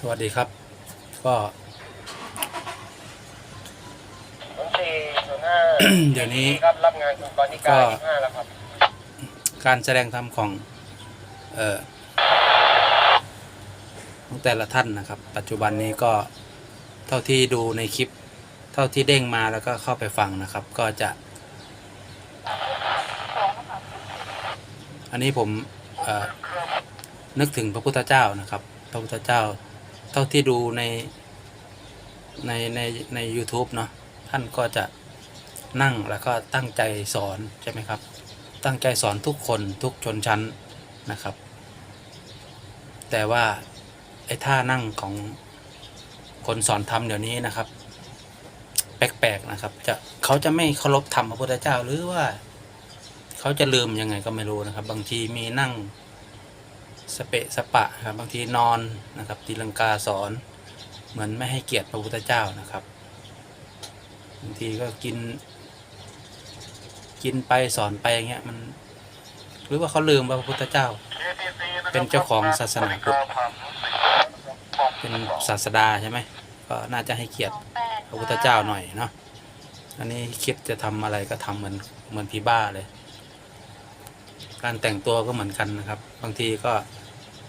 สวัสดีครับ ก็ศูนย์สี่ศูนย์ห้าเดี๋ยวนี้ครับรับงานคุณกรนิกาก็ยี่ห้าแล้วครับการแสดงธรรมของเอ่อของแต่ละท่านนะครับ ปัจจุบันนี้ก็เท่าที่ดูในคลิป เท่าที่เด้งมาแล้วก็เข้าไปฟังนะครับ ก็จะ อันนี้ผมเอ่อนึกถึงพระพุทธเจ้านะครับ พระพุทธเจ้า เท่าที่ดูในในในใน u t u b e เนาะท่านก็จะนั่งแล้วก็ตั้งใจสอนใช่ไหมครับ ตั้งใจสอนทุกคนทุกชนชั้นนะครับ แต่ว่าไอ้ท่านั่งของคนสอนธรรมเดี๋ยวนี้นะครับ แปลกๆนะครับ จะเขาจะไม่เคารพธรรมพระพุทธเจ้าหรือว่า เขาจะลืมยังไงก็ไม่รู้นะครับ บางทีมีนั่ง สเปะสปะครับบางทีนอนนะครับตีลังกาสอนเหมือนไม่ให้เกียรติพระพุทธเจ้านะครับบางทีก็กิน กินไปสอนไปอย่างเงี้ยมัน หรือว่าเขาลืมว่าพระพุทธเจ้า เป็นเจ้าของศาสนาพุทธเป็นศาสดาใช่ไหมก็น่าจะให้เกียรติพระพุทธเจ้าหน่อยเนาะอันนี้คิดจะทำอะไรก็ทำเหมือนเหมือนผีบ้าเลย การแต่งตัวก็เหมือนกันนะครับ บางทีก็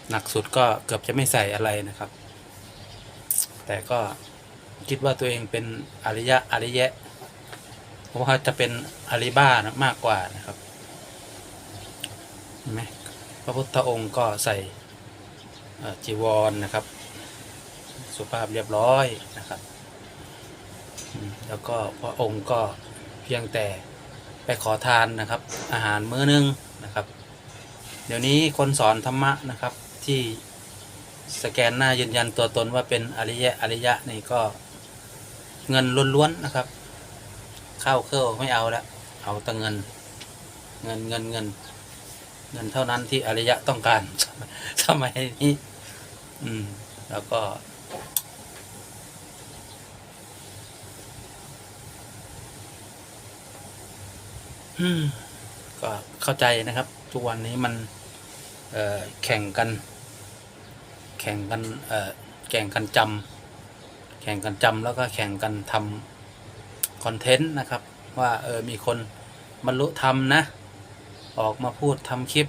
หนักสุดก็เกือบจะไม่ใส่อะไรนะครับ แต่ก็คิดว่าตัวเองเป็นอริยะอริยะเพราะว่าจะเป็นอริบ้านะมากกว่านะครับเห็นไหมพระพุทธองค์ก็ใส่จีวรนะครับ สุภาพเรียบร้อยนะครับแล้วก็พระองค์ก็เพียงแต่ไปขอทานนะครับ อาหารมื้อนึงนะครับ เดี๋ยวนี้คนสอนธรรมะนะครับ ที่สแกนหน้ายืนยันตัวตนว่าเป็นอริยะอริยะนี่ก็เงินล้วนๆนะครับ เข้าเครื่องไม่เอาแล้วเอาแต่เงิน เงินเงินเงิน เงินเท่านั้นที่อริยะต้องการสมัยนี้ อืม แล้วก็ อืม ก็เข้าใจนะครับ ทุกวันนี้มัน แข่งกัน แข่งกันแข่งกันจำแข่งกันจำแล้วก็แข่งกันทำคอนเทนต์นะครับ ว่าเออมีคนบรรลุธรรมนะ ออกมาพูดทำคลิป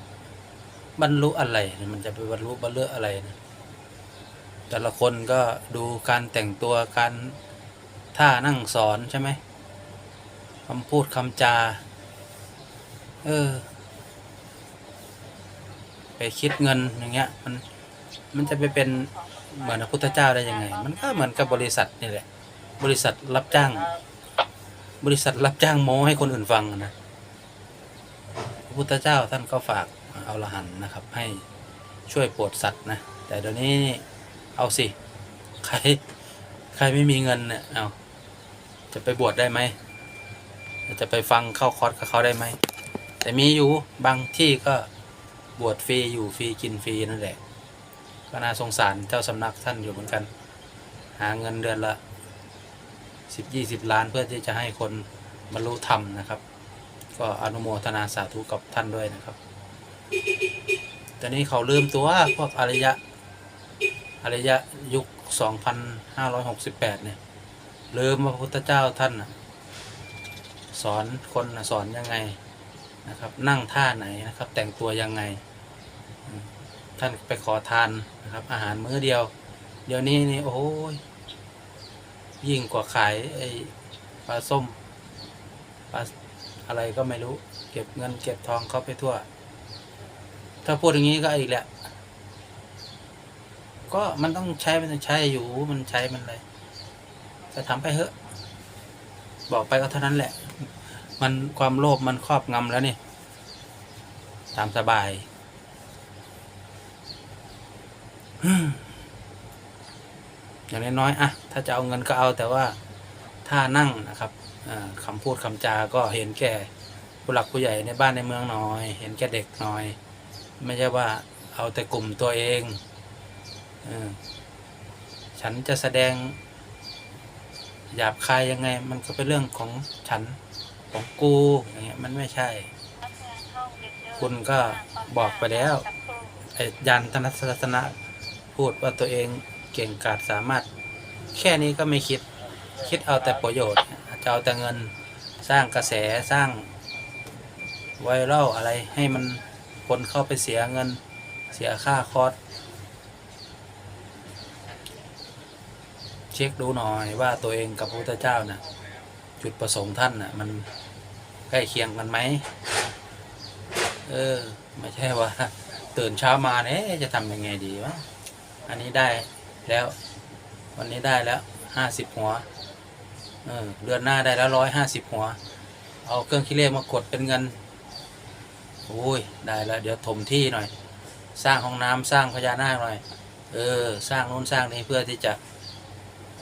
บรรลุอะไร มันจะไปบรรลุบรรลุอะไรนะแต่ละคนก็ดูการแต่งตัวการท่านั่งสอนใช่ไหมคำพูดคำจา เออ ไปคิดเงินอย่างเงี้ย มันมันจะไปเป็นเหมือนพระพุทธเจ้าได้ยังไง มันก็เหมือนกับบริษัทนี่แหละ บริษัทรับจ้าง บริษัทรับจ้างโม้ให้คนอื่นฟังนะพระพุทธเจ้าท่านก็ฝากเอาละหันนะครับ ให้ช่วยปรดสัตว์นะแต่เดี๋ยวนี้เอาสิใครใครไม่มีเงินเนี่ยเอาจะไปบวชได้ไหมจะไปฟังเข้าคอร์สกับเขาได้ไหมแต่มีอยู่บางที่ก็ บวชฟรีอยู่ฟรีกินฟรีนั่นแหละ ก็น่าสงสารเจ้าสำนักท่านอยู่เหมือนกัน หาเงินเดือนละสิบยี่สิบล้านเพื่อที่จะให้คนบรรลุธรรมนะครับ ก็อนุโมทนาสาธุกับท่านด้วยนะครับต่นี้เขาลืมตัวพวกอริยะอริยะยุค 2568 เนี่ยลืมว่าพระพุทธเจ้าท่านสอนคนสอนยังไงนะครับ นั่งท่าไหนนะครับ แต่งตัวยังไง ท่านไปขอทานนะครับ อาหารมื้อเดียว เดี๋ยวนี้นี่โอ้ยยิ่งกว่าขายไอ้ปลาส้มปลาอะไรก็ไม่รู้ เก็บเงินเก็บทองเขาไปทั่ว ถ้าพูดอย่างนี้ก็อีกแหละ ก็มันต้องใช้มันใช้อยู่มันใช้มันเลยจะทำไปเถอะบอกไปก็เท่านั้นแหละ มันความโลภมันครอบงำแล้วนี่ ตามสบาย อย่างน้อยๆอะถ้าจะเอาเงินก็เอาแต่ว่าถ้านั่งนะครับอ่าคำพูดคำจาก็เห็นแก่ผู้หลักผู้ใหญ่ในบ้านในเมืองหน่อย เห็นแก่เด็กหน่อย ไม่ใช่ว่าเอาแต่กลุ่มตัวเองออฉันจะแสดงหยาบคายยังไง มันก็เป็นเรื่องของฉันของกูอย่างเงี้ยมันไม่ใช่ คุณก็บอกไปแล้วไอ้ยานธนศาสนะ พูดว่าตัวเองเก่งกาจสามารถ แค่นี้ก็ไม่คิดคิดเอาแต่ประโยชน์จะเอาแต่เงินสร้างกระแสสร้างไวรัลอะไรให้มันคนเข้าไปเสียเงินเสียค่าคอร์สเช็คดูหน่อยว่าตัวเองกับพระพุทธเจ้าน่ะจุดประสงค์ท่านน่ะมันใกล้เคียงกันไหมเออ ไม่ใช่ว่า ตื่นเช้ามาเนี่ยจะทำยังไงดีวะ อันนี้ได้แล้ว วันนี้ได้แล้วห้าสิบหัวเออเดือนหน้าได้แล้วร้อยห้าสิบหัว เอาเครื่องคิดเลขมากดเป็นเงินโอ้ยได้แล้วเดี๋ยวถมที่หน่อย สร้างห้องน้ำสร้างพญานาคหน่อย เออ สร้างนู้นสร้างนี้เพื่อที่จะ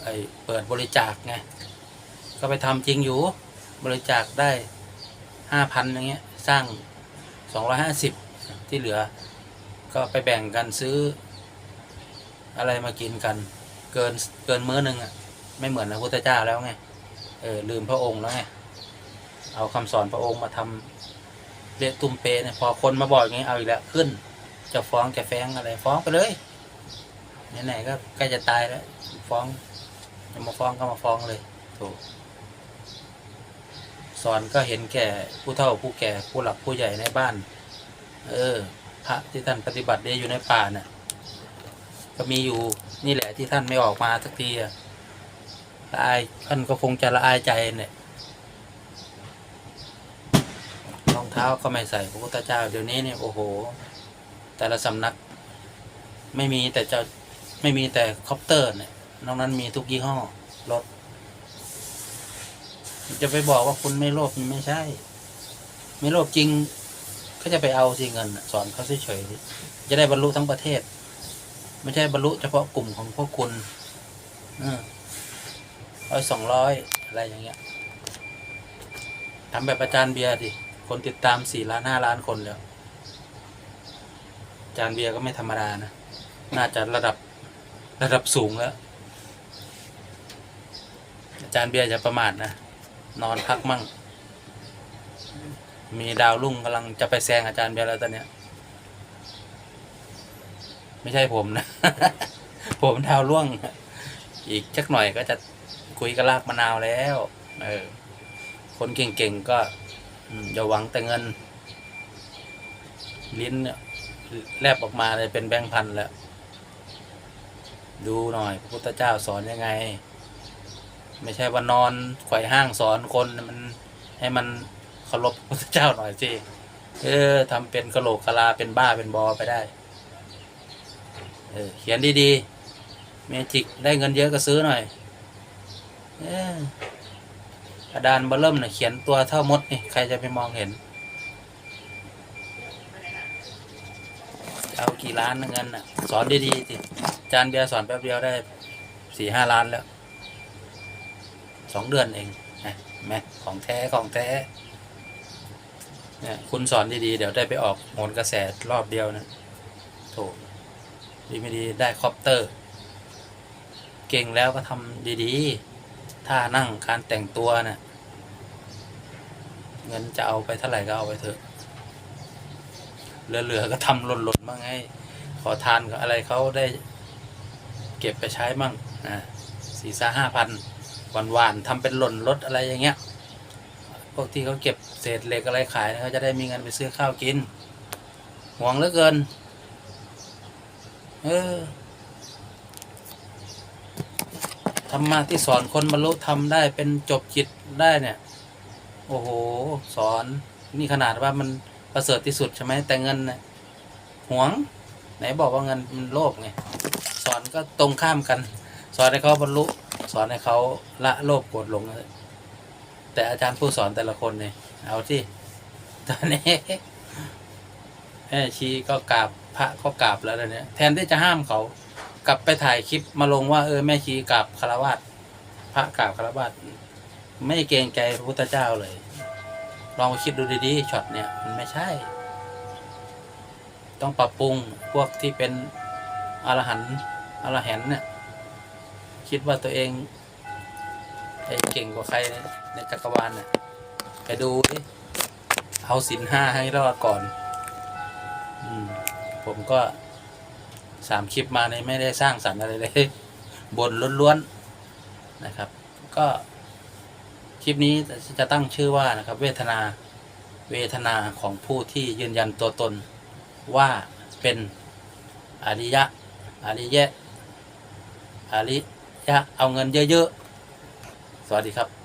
ไอเปิดบริจาคไงก็ไปทำจริงอยู่บริจาคได้ห้าพันอย่างเงี้ยสร้างสองร้อยห้าสิบที่เหลือ ก็ไปแบ่งกันซื้อ อะไรมากินกัน เกินเกินมื้อหนึ่งอะ ไม่เหมือนพระพุทธเจ้าแล้วไงเออลืมพระองค์แล้วไงเอาคำสอนพระองค์มาทำเละตุ้มเปเนี่ยพอคนมาบอกอย่างนี้เอาอีกแล้วขึ้น จะฟ้องจะแฟ้งอะไรฟ้องไปเลยไหนๆก็ใกล้จะตายแล้ว ฟ้องจะมาฟ้องก็มาฟ้องเลยถูกสอนก็เห็นแก่ผู้เฒ่าผู้แก่ผู้หลักผู้ใหญ่ในบ้าน เออ พระที่ท่านปฏิบัติไดีอยู่ในป่าน่ะ ก็มีอยู่นี่แหละที่ท่านไม่ออกมาสักทีอะละอายท่านก็คงจะละอายใจเนี่ยรองเท้าก็ไม่ใส่พระพุทธเจ้าเดี๋ยวนี้เนี่ยโอ้โห แต่ละสำนัก ไม่มีแต่เจ้าไม่มีแต่คอปเตอร์เนี่ยนอกนั้นมีทุกยี่ห้อรถ จะไปบอกว่าคุณไม่โลภมันไม่ใช่ ไม่โลภจริงก็จะไปเอาสิเงินสอนเขาเฉยๆจะได้บรรลุทั้งประเทศ ไม่ใช่บรรลุเฉพาะกลุ่มของพวกคุณร้อยสองร้อยอะไรอย่างเงี้ยทำแบบอาจารย์เบียร์ดิคนติดตามสี่ล้านห้าล้านคนแล้วอาจารย์เบียร์ก็ไม่ธรรมดานะ น่าจะระดับระดับสูงแล้ว อาจารย์เบียร์จะประมาทนะ นอนพักมั่ง มีดาวรุ่งกำลังจะไปแซงอาจารย์เบียร์แล้วตอนเนี้ย ไม่ใช่ผมนะ ผมดาวร่วง อีกจักหน่อยก็จะคุยกับลากมะนาวแล้ว เออ คนเก่งๆก็อย่าหวังแต่เงิน ลิ้นเนี่ยแลบออกมาเลยเป็นแบงค์พันแล้ว ดูหน่อยพระพุทธเจ้าสอนยังไง ไม่ใช่ว่านอนไขว่ห้างสอนคนมันให้มันเคารพพระพุทธเจ้าหน่อยสิเออทำเป็นกะโหลกกะลาเป็นบ้าเป็นบอไปได้ เออเขียนดีๆเมจิกได้เงินเยอะก็ซื้อหน่อยกระดานเบอร์เริ่มเนี่ยเขียนตัวเท่ามดนี่ใครจะไปมองเห็นเอากี่ล้านเงินอะ สอนดีๆสิจานเบียร์สอนแป๊บเดียวได้สี่ห้าล้านแล้วสองเดือนเองนะเห็นไหมของแท้ของแท้เนี่ยคุณสอนดีๆ เดี๋ยวได้ไปออกโหนกระแสรอบเดียวนะโถ ดีไม่ดีได้คอปเตอร์ เก่งแล้วก็ทำดีๆถ้านั่งการแต่งตัวนะ่ะเงินจะเอาไปเท่าไหร่ก็เอาไปเถอะ เหลือๆก็ทำหล่นๆบ้างไงขอทานกับอะไรเขาได้เก็บไปใช้มั่งอ่าสี่สาห้าพันหวานๆทำเป็นหล่นรถอะไรอย่างเงี้ยพวกที่เขาเก็บเศษเหล็กอะไรขายเขาจะได้มีเงินไปซื้อข้าวกินหวงเหลือเกิน เออธรรมะที่สอนคนบรรลุทำได้เป็นจบจิตได้เนี่ย โอ้โห สอนนี่ขนาดว่ามันประเสริฐที่สุดใช่ไหมแต่เงินนี่ยหวง ไหนบอกว่าเงินมันโลภไงสอนก็ตรงข้ามกัน สอนให้เขาบรรลุ สอนให้เขาละโลภโกรธหลงแต่อาจารย์ผู้สอนแต่ละคนเนี่ยเอาที่ตอนนี้แม่ชีก็กราบ พระก็กราบแล้วตอนเนี่ยแทนที่จะห้ามเขากลับไปถ่ายคลิปมาลงว่าเออแม่ชีกราบคารวาสพระกราบคารวาสไม่เกรงใจพระพุทธเจ้าเลย ลองคิดดูดีๆช็อตเนี่ยมันไม่ใช่ ต้องปรับปรุงพวกที่เป็นอรหันต์อรหันต์เนี่ยคิดว่าตัวเองไอ้เก่งกว่าใครในในจักรวาลเนี่ยไปดูดิเอาสินห้าให้รอดก่อน อืม ผมก็สามคลิปมาเนี่ยไม่ได้สร้างสรรค์อะไรเลยบนล้วนๆนะครับ ก็คลิปนี้จะตั้งชื่อว่านะครับ เวทนาเวทนาของผู้ที่ยืนยันตัวตนว่าเป็นอริยะอริยะอริยะเอาเงินเยอะๆ สวัสดีครับ